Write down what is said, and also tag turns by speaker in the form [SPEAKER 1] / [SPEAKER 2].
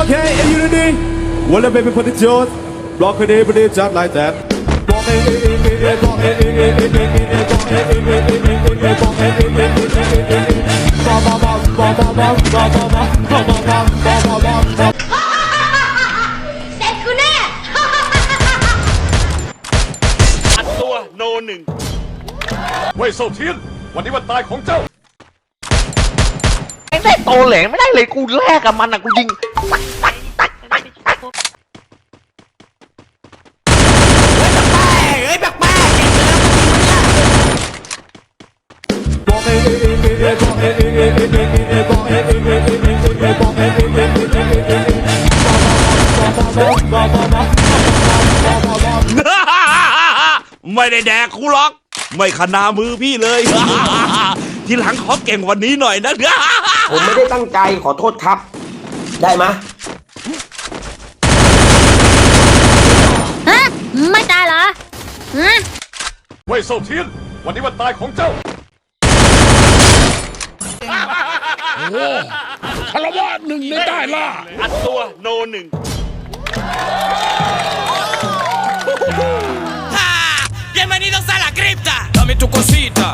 [SPEAKER 1] Okay, in unity. Well, I'm baby for the joke. Block it, baby, it just like that. Block it, block it, block it, block it, block it, block it, block it,
[SPEAKER 2] โนหนึ่ง
[SPEAKER 3] เว่ยโซเทียน วันนี้วันตายของเจ้า ไ
[SPEAKER 4] ม่ได้โตแหลงไม่ได้เลยกูแลกกับมันอะกูยิง เฮ้ยแปกแปลก
[SPEAKER 5] ไม่ได้แดกคูล็อก ไม่ขนามือพี่เลย ทีหลังขอเก่งวันนี้หน่อยนะ ผมไม่
[SPEAKER 6] ได้ตั้งใจขอโทษครับ ได้ไหม
[SPEAKER 7] ฮะไม่ตายเหรอฮะ
[SPEAKER 3] เว่ยโซเทียน วันนี้วันตายของเจ้าโอ
[SPEAKER 8] ้คารวะหนึ่งในใต้ล่า
[SPEAKER 2] อัดตัวโนหนึ่งฮ่เกมนี้ต้องสร้างคริปต้าทำ
[SPEAKER 5] ให้ทุกคนซีตา